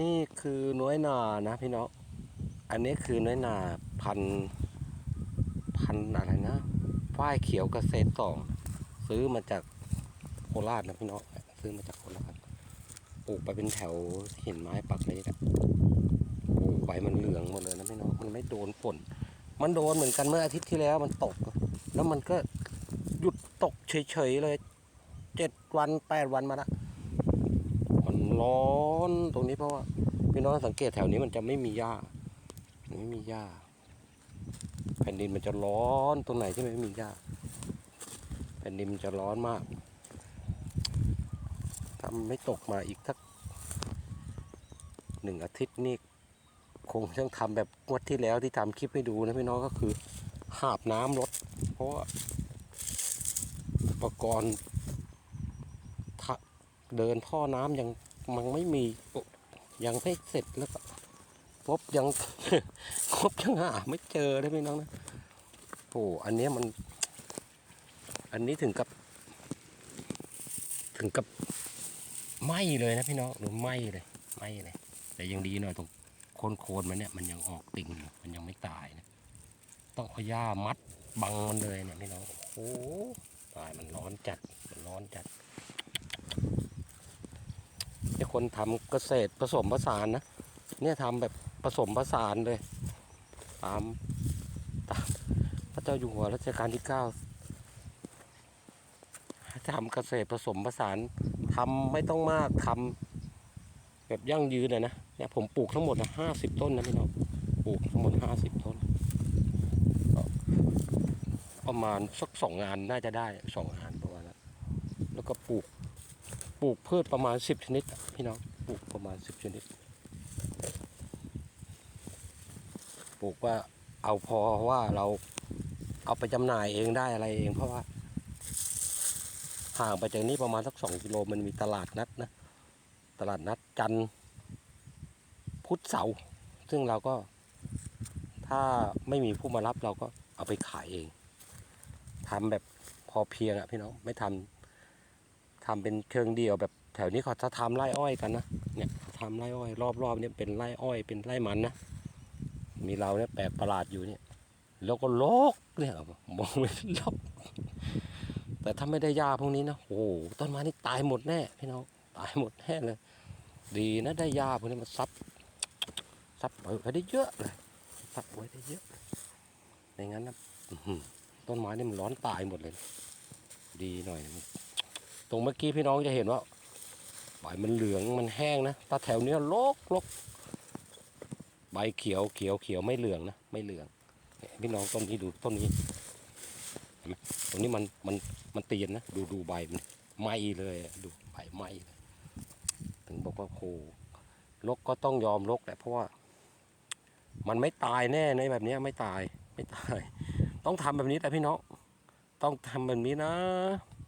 นี่คือน้อยนานะพี่น้อง อันนี้คือน้อยนาพันพันอะไรนะฝ้ายเขียวเกษตรสอง ซื้อมาจากโคราชนะพี่น้อง ซื้อมาจากโคราช ปลูกไปเป็นแถวหินไม้ปักเลยนะโอ้ใบมันเหลืองหมดเลยนะพี่น้อง มันไม่โดนฝน มันโดนเหมือนกันเมื่ออาทิตย์ที่แล้วมันตก แล้วมันก็หยุดตกเฉยๆเลย เจ็ดวันแปดวันมาละ มันร้อน ตรงนี้เพราะว่าพี่น้องสังเกตแถวนี้มันจะไม่มีหญ้าไม่มีหญ้า แผ่นดินมันจะร้อนตรงไหนที่ไม่มีหญ้า แผ่นดินมันจะร้อนมากถ้าไม่ตกมาอีกสักหนึ่งอาทิตย์นี่คงต้องทำแบบงวดที่แล้วที่ทำคลิปให้ดูนะพี่น้องก็คือหาบน้ำรถ เพราะว่าอุปกรณ์เดินท่อน้ำยัง มันไม่มียังไม่เสร็จแล้วก็พบยังครบยังหาไม่เจอเลยพี่น้องนะโอ้อันนี้มัน อันนี้ถึงกับ ถึงกับไหมเลยนะพี่น้องหรือไหมเลยไหมเลย แต่ยังดีหน่อยตรงโคนโคนมันเนี่ยมันยังออกติ่งอยู่มันยังไม่ตายนะต้องเอาหญ้ามัดบังมันเลยเนี่ยพี่น้องโอ้โหตายมันร้อนจัดมันร้อนจัด คนทำเกษตรผสมผสานนะ เนี่ยทำแบบผสมผสานเลย ตามตามพระเจ้าอยู่หัวรัชกาลที่เก้าทำเกษตรผสมผสานทำไม่ต้องมากทำแบบยั่งยืนเลยนะเนี่ยผมปลูกทั้งหมดนะห้าสิบต้นนะพี่น้องปลูกทั้งหมดห้าสิบต้น ประมาณสักสองงานน่าจะได้สองงานประมาณนั้นแล้วก็ปลูก ปลูกพืชประมาณสิบชนิด พี่น้องปลูกประมาณสิบชนิด ปลูกว่าเอาพอว่าเราเอาไปจำหน่ายเองได้อะไรเองเพราะว่า ห่างไปจากนี้ประมาณสักสองกิโลมันมีตลาดนัดนะตลาดนัดจันพุธเสาร์ซึ่งเราก็ถ้าไม่มีผู้มารับเราก็เอาไปขายเองทำแบบพอเพียงอะพี่น้องไม่ทำ ทำเป็นเชิงเดียวแบบแถวนี้เขาจะทำไร่อ้อยกันนะเนี่ยเขาทำไร่อ้อยรอบๆเนี่ยเป็นไร่อ้อยเป็นไร่มันนะมีเราเนี่ยแปลกประหลาดอยู่เนี่ยแล้วก็โลกเนี่ยมองไม่ลกแต่ถ้าไม่ได้ยาพวกนี้นะโอ้โหต้นไม้นี่ตายหมดแน่พี่น้องตายหมดแน่เลย ดีนะได้ยาพวกนี้มันซับซับไว้ได้เยอะเลยซับไว้ได้เยอะไม่งั้นนะต้นไม้นี่มันร้อนตายหมดเลย ดีหน่อยนะ ตรงเมื่อกี้พี่น้องจะเห็นว่าใบมันเหลืองมันแห้งนะต่แถวเนี้ยโลกโลกใบเขียวเขียวเขียวไม่เหลืองนะไม่เหลืองพี่น้องต้นนี้ดูต้นนี้เห็นไหมตรงนี้มันมันมันเตียนนะดูดูใบมันไหมเลยดูใบไหมเลยถึงบอกว่าโหลกก็ต้องยอมลกแหละเพราะว่า มันไม่ตายแน่ในแบบนี้ไม่ตายไม่ตาย ต้องทำแบบนี้แต่พี่น้องต้องทำแบบนี้นะ